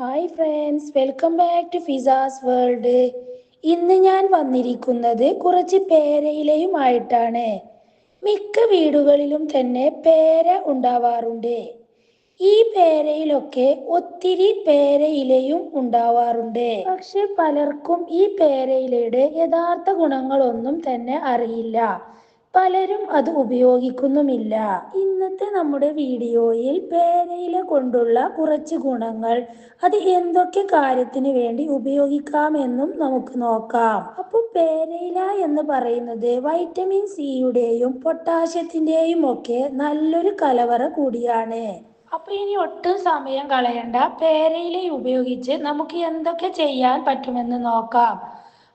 Hi friends welcome back to Fiza's world ഇന്ന് ഞാൻ വന്നിരിക്കുന്നത് കുറച്ച് പേരയിലയുമായിട്ടാണ്. മിക്ക വീടുകളിലും തന്നെ പേര ഉണ്ടാവാറുണ്ട്. ഈ പേരയിലൊക്കെ ഒത്തിരി പേരയിലയും ഉണ്ടാവാറുണ്ട്. പക്ഷെ പലർക്കും ഈ പേരയിലയുടെ യഥാർത്ഥ ഗുണങ്ങളൊന്നും തന്നെ അറിയില്ല. പലരും അത് ഉപയോഗിക്കുന്നുമില്ല. ഇന്നത്തെ നമ്മുടെ വീഡിയോയിൽ പേരയില കൊണ്ടുള്ള കുറച്ച് ഗുണങ്ങൾ അത് എന്തൊക്കെ കാര്യത്തിന് വേണ്ടി ഉപയോഗിക്കാമെന്നും നമുക്ക് നോക്കാം. അപ്പോൾ പേരയില എന്ന് പറയുന്നത് വൈറ്റമിൻ സിയുടെയും പൊട്ടാസ്യത്തിന്റെയും ഒക്കെ നല്ലൊരു കലവറ കൂടിയാണ്. അപ്പൊ ഇനി ഒട്ടും സമയം കളയണ്ട. പേരയില ഉപയോഗിച്ച് നമുക്ക് എന്തൊക്കെ ചെയ്യാൻ പറ്റുമെന്ന് നോക്കാം.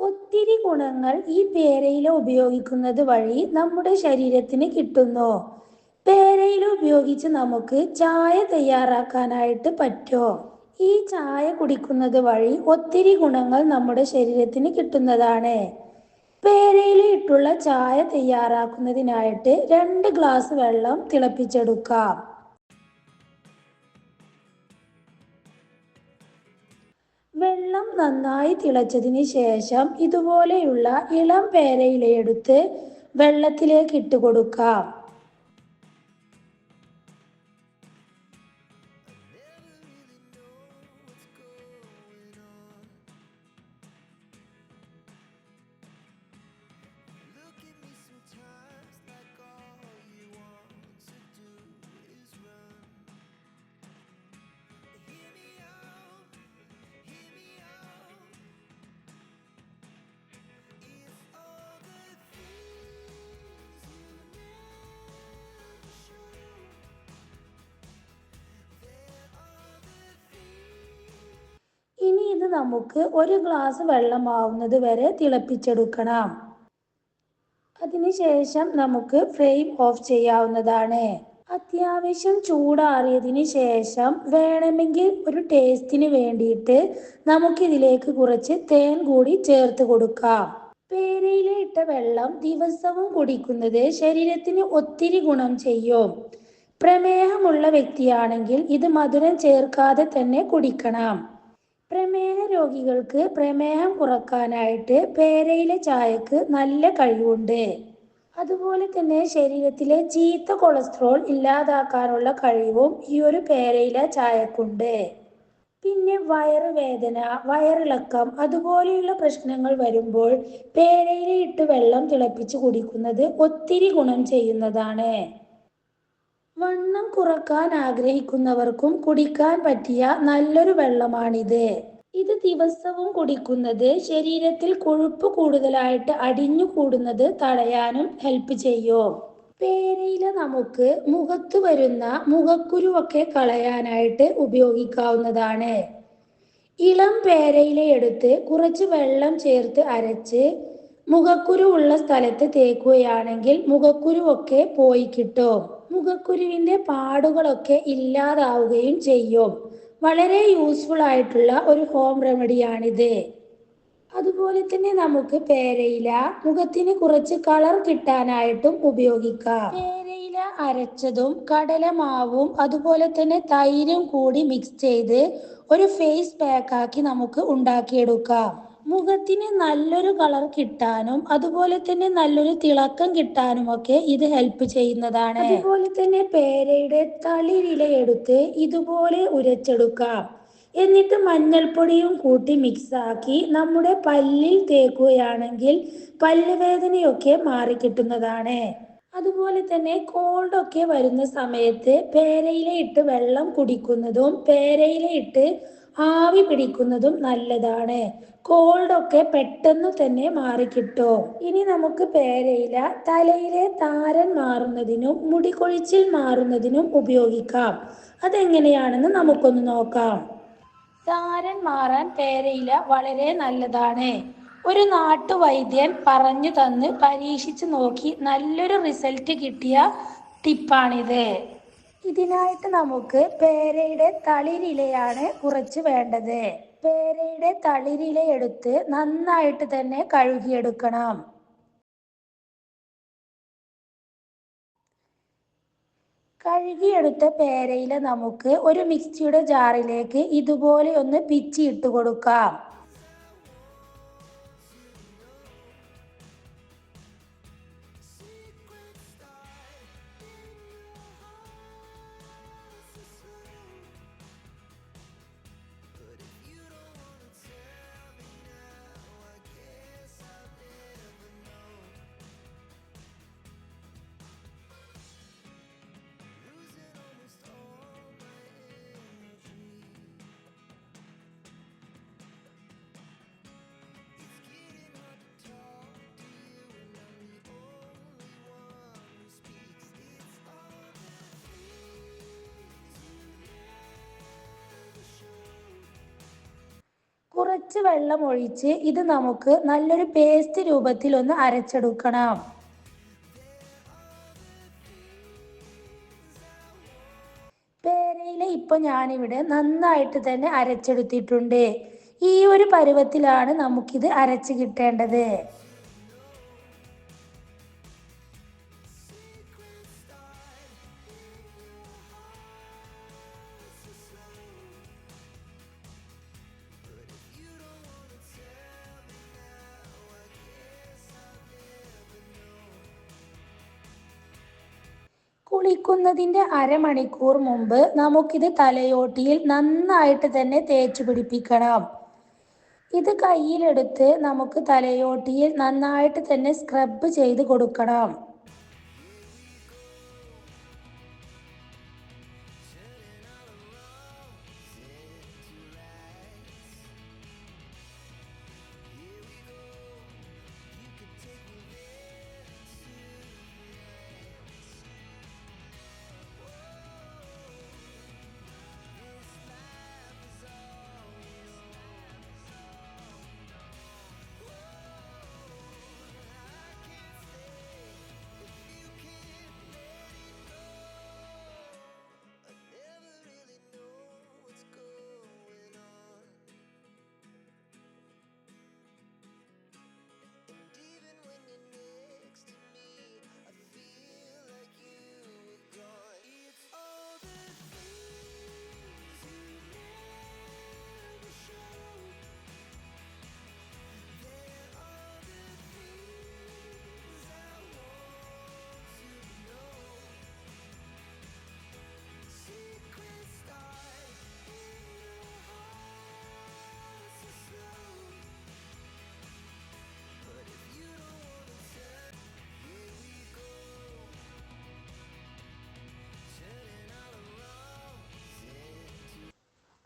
ഒത്തിരി ഗുണങ്ങൾ ഈ പേരയില ഉപയോഗിക്കുന്നത് വഴി നമ്മുടെ ശരീരത്തിന് കിട്ടുന്നു. പേരയില ഉപയോഗിച്ച് നമുക്ക് ചായ തയ്യാറാക്കാനായിട്ട് പറ്റോ? ഈ ചായ കുടിക്കുന്നത് വഴി ഒത്തിരി ഗുണങ്ങൾ നമ്മുടെ ശരീരത്തിന് കിട്ടുന്നതാണ്. പേരയില ഇട്ടുള്ള ചായ തയ്യാറാക്കുന്നതിനായിട്ട് രണ്ട് ഗ്ലാസ് വെള്ളം തിളപ്പിച്ചെടുക്കാം. വെള്ളം നന്നായി തിളച്ചതിന് ശേഷം ഇതുപോലെയുള്ള ഇളം പേരയിലയെടുത്ത് വെള്ളത്തിലേക്ക് ഇട്ട് കൊടുക്കാം നമുക്ക് ഒരു ഗ്ലാസ് വെള്ളമാവുന്നത് വരെ തിളപ്പിച്ചെടുക്കണം. അതിനുശേഷം നമുക്ക് ഫ്ലെയിം ഓഫ് ചെയ്യാവുന്നതാണ്. അത്യാവശ്യം ചൂടാറിയതിന് ശേഷം വേണമെങ്കിൽ ഒരു ടേസ്റ്റിന് വേണ്ടിയിട്ട് നമുക്കിതിലേക്ക് കുറച്ച് തേൻ കൂടി ചേർത്ത് കൊടുക്കാം. പേരയിലെ ഇട്ട വെള്ളം ദിവസവും കുടിക്കുന്നത് ശരീരത്തിന് ഒത്തിരി ഗുണം ചെയ്യും. പ്രമേഹമുള്ള വ്യക്തിയാണെങ്കിൽ ഇത് മധുരം ചേർക്കാതെ തന്നെ കുടിക്കണം. പ്രമേഹ രോഗികൾക്ക് പ്രമേഹം കുറക്കാനായിട്ട് പേരയിലെ ചായക്ക് നല്ല കഴിവുണ്ട്. അതുപോലെ തന്നെ ശരീരത്തിലെ ചീത്ത കൊളസ്ട്രോൾ ഇല്ലാതാക്കാനുള്ള കഴിവും ഈ ഒരു പേരയില ചായക്കുണ്ട്. പിന്നെ വയറുവേദന വയറിളക്കം അതുപോലെയുള്ള പ്രശ്നങ്ങൾ വരുമ്പോൾ പേരയില ഇട്ട് വെള്ളം തിളപ്പിച്ച് കുടിക്കുന്നത് ഒത്തിരി ഗുണം ചെയ്യുന്നതാണ്. വണ്ണം കുറയ്ക്കാൻ ആഗ്രഹിക്കുന്നവർക്കും കുടിക്കാൻ പറ്റിയ നല്ലൊരു വെള്ളമാണിത്. ഇത് ദിവസവും കുടിക്കുന്നത് ശരീരത്തിൽ കൊഴുപ്പ് കൂടുതലായിട്ട് അടിഞ്ഞു കൂടുന്നത് തടയാനും ഹെൽപ്പ് ചെയ്യും. പേരയില നമുക്ക് മുഖത്ത് വരുന്ന മുഖക്കുരുവൊക്കെ കളയാനായിട്ട് ഉപയോഗിക്കാവുന്നതാണ്. ഇളം പേരയില എടുത്ത് കുറച്ച് വെള്ളം ചേർത്ത് അരച്ച് മുഖക്കുരു ഉള്ള സ്ഥലത്ത് തേക്കുകയാണെങ്കിൽ മുഖക്കുരുവൊക്കെ പോയി കിട്ടും. മുഖക്കുരുവിന്റെ പാടുകളൊക്കെ ഇല്ലാതാവുകയും ചെയ്യും. വളരെ യൂസ്ഫുൾ ആയിട്ടുള്ള ഒരു ഹോം റെമഡിയാണിത് അതുപോലെ തന്നെ നമുക്ക് പേരയില മുഖത്തിന് കുറച്ച് കളർ കിട്ടാനായിട്ടും ഉപയോഗിക്കാം. പേരയില അരച്ചതും കടലമാവും അതുപോലെ തന്നെ തൈരും കൂടി മിക്സ് ചെയ്ത് ഒരു ഫേസ് പാക്ക് ആക്കി നമുക്ക് ഉണ്ടാക്കിയെടുക്കാം. മുഖത്തിന് നല്ലൊരു കളർ കിട്ടാനും അതുപോലെ തന്നെ നല്ലൊരു തിളക്കം കിട്ടാനും ഒക്കെ ഇത് ഹെൽപ്പ് ചെയ്യുന്നതാണ്. അതുപോലെ തന്നെ പേരയുടെ തളിരില എടുത്ത് ഇതുപോലെ ഉരച്ചെടുക്കാം. എന്നിട്ട് മഞ്ഞൾപ്പൊടിയും കൂട്ടി മിക്സാക്കി നമ്മുടെ പല്ലിൽ തേക്കുകയാണെങ്കിൽ പല്ലുവേദനയൊക്കെ മാറിക്കിട്ടുന്നതാണ് അതുപോലെ തന്നെ കോൾഡ് ഒക്കെ വരുന്ന സമയത്ത് പേരയില ഇട്ട് വെള്ളം കുടിക്കുന്നതും പേരയില ഇട്ട് ആവി പിടിക്കുന്നതും നല്ലതാണ്. കോൾഡൊക്കെ പെട്ടെന്ന് തന്നെ മാറിക്കിട്ടും. ഇനി നമുക്ക് പേരയില തലയിലെ താരൻ മാറുന്നതിനും മുടി കൊഴിച്ചിൽ മാറുന്നതിനും ഉപയോഗിക്കാം. അതെങ്ങനെയാണെന്ന് നമുക്കൊന്ന് നോക്കാം. താരൻ മാറാൻ പേരയില വളരെ നല്ലതാണ്. ഒരു നാട്ടുവൈദ്യൻ പറഞ്ഞു തന്ന് പരീക്ഷിച്ചു നോക്കി നല്ലൊരു റിസൾട്ട് കിട്ടിയ ടിപ്പാണിത് ഇതിനായിട്ട് നമുക്ക് പേരയുടെ തളിരിലയാണ് കുറച്ച് വേണ്ടത്. പേരയുടെ തളിരില എടുത്ത് നന്നായിട്ട് തന്നെ കഴുകിയെടുക്കണം. കഴുകിയെടുത്ത പേരയില നമുക്ക് ഒരു മിക്സിയുടെ ജാറിലേക്ക് ഇതുപോലെ ഒന്ന് പിച്ചി ഇട്ട് കൊടുക്കാം. കുറച്ച് വെള്ളം ഒഴിച്ച് ഇത് നമുക്ക് നല്ലൊരു പേസ്റ്റ് രൂപത്തിൽ ഒന്ന് അരച്ചെടുക്കണം. പേരയില ഇപ്പൊ ഞാനിവിടെ നന്നായിട്ട് തന്നെ അരച്ചെടുത്തിട്ടുണ്ട്. ഈ ഒരു പരുവത്തിലാണ് നമുക്കിത് അരച്ച് കിട്ടേണ്ടത്. കുളിക്കുന്നതിന്റെ അരമണിക്കൂർ മുമ്പ് നമുക്കിത് തലയോട്ടിയിൽ നന്നായിട്ട് തന്നെ തേച്ച് പിടിപ്പിക്കണം. ഇത് കയ്യിലെടുത്ത് നമുക്ക് തലയോട്ടിയിൽ നന്നായിട്ട് തന്നെ സ്ക്രബ് ചെയ്ത് കൊടുക്കണം.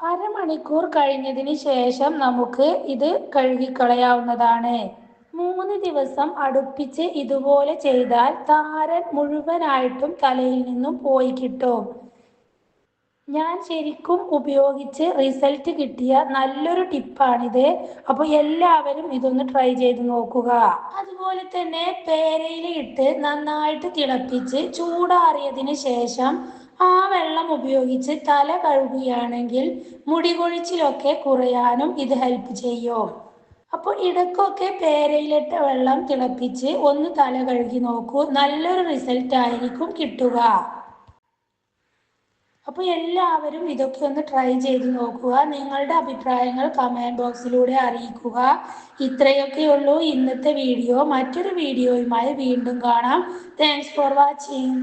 അരമണിക്കൂർ കഴിഞ്ഞതിന് ശേഷം നമുക്ക് ഇത് കഴുകിക്കളയാവുന്നതാണ്. മൂന്ന് ദിവസം അടുപ്പിച്ച് ഇതുപോലെ ചെയ്താൽ താരൻ മുഴുവനായിട്ടും തലയിൽ നിന്നും പോയി കിട്ടും. ഞാൻ ശരിക്കും ഉപയോഗിച്ച് റിസൾട്ട് കിട്ടിയ നല്ലൊരു ടിപ്പാണിത് അപ്പോൾ എല്ലാവരും ഇതൊന്ന് ട്രൈ ചെയ്ത് നോക്കുക. അതുപോലെ തന്നെ പേരയിൽ ഇട്ട് നന്നായിട്ട് തിളപ്പിച്ച് ചൂടാറിയതിന് ശേഷം ആ വെള്ളം ഉപയോഗിച്ച് തല കഴുകുകയാണെങ്കിൽ മുടി കൊഴിച്ചിലൊക്കെ കുറയാനും ഇത് ഹെൽപ്പ് ചെയ്യും. അപ്പോൾ ഇടക്കൊക്കെ പേരയിലിട്ട വെള്ളം തിളപ്പിച്ച് ഒന്ന് തല കഴുകി നോക്കൂ. നല്ലൊരു റിസൾട്ട് ആയിരിക്കും കിട്ടുക. അപ്പോൾ എല്ലാവരും ഇതൊക്കെ ഒന്ന് ട്രൈ ചെയ്ത് നോക്കുക. നിങ്ങളുടെ അഭിപ്രായങ്ങൾ കമന്റ് ബോക്സിലൂടെ അറിയിക്കുക. ഇത്രയൊക്കെയുള്ളൂ ഇന്നത്തെ വീഡിയോ മറ്റൊരു വീഡിയോയുമായി വീണ്ടും കാണാം. Thanks for watching